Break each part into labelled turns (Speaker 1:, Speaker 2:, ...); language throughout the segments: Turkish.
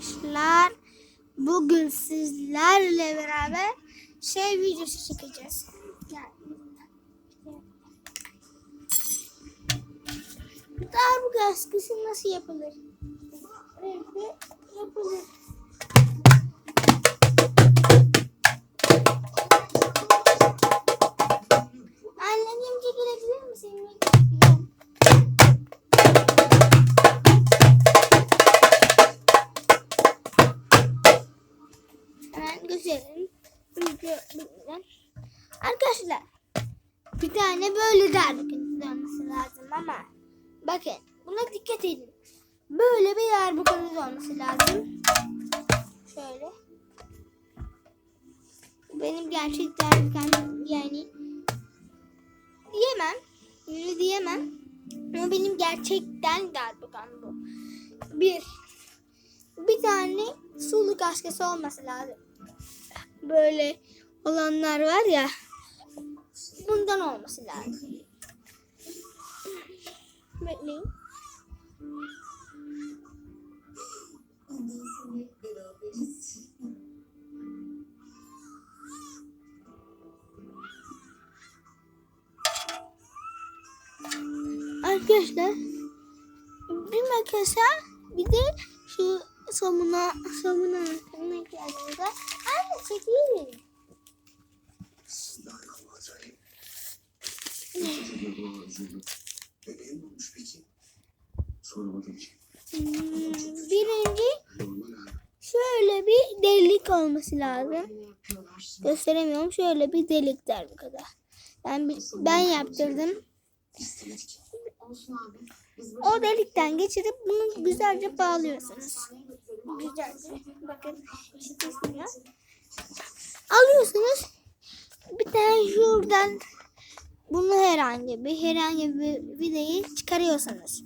Speaker 1: arkadaşlar. Bugün sizlerle beraber şey videosu çekeceğiz. Gel. Darbuka askısı nasıl yapılır? Evde yapılır. Arkadaşlar bir tane böyle darbukası olması lazım ama bakın buna dikkat edin. Böyle bir darbukanız olması lazım. Şöyle. Benim gerçek darbukam yani diyemem. Bunu diyemem. Ama benim gerçekten darbukam bu. Bir. Bir tane suluk askısı olması lazım. Böyle olanlar var ya. Bundan olması lazım. Bekleyin. Arkadaşlar bir makasa bir de şu somuna somuna ne ihtiyacımız var. Anne
Speaker 2: Çocuğu üzüldüm. Bebeğim olmuş peki. Sormadım ki.
Speaker 1: Birinci şöyle bir delik olması lazım. Gösteremiyorum. Şöyle bir delik der bu kadar. Ben bir- ben yaptırdım. O delikten geçirip bunu güzelce bağlıyorsunuz. Güzelce. Bakın şişesini alıyorsunuz. Bir tane şuradan bunu herhangi bir herhangi bir videoyu çıkarıyorsunuz.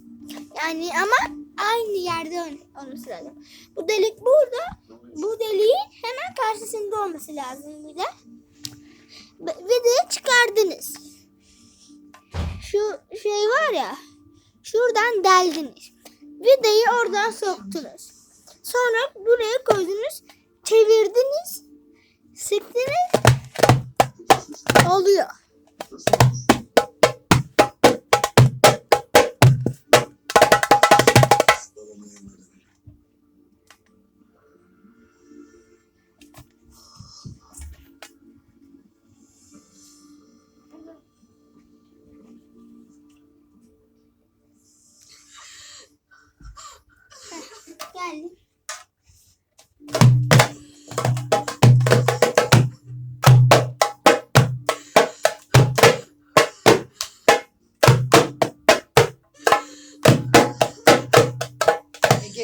Speaker 1: Yani ama aynı yerde ol- olması lazım. Bu delik burada. Bu deliğin hemen karşısında olması lazım bir de. Videoyu çıkardınız. Şu şey var ya. Şuradan deldiniz. Vidayı oradan soktunuz. Sonra buraya koydunuz. Çevirdiniz. Sıktınız. Oluyor.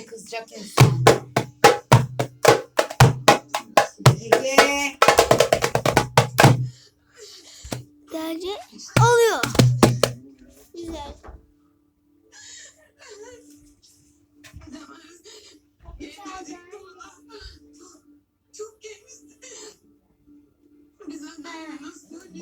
Speaker 3: Kızacak insan.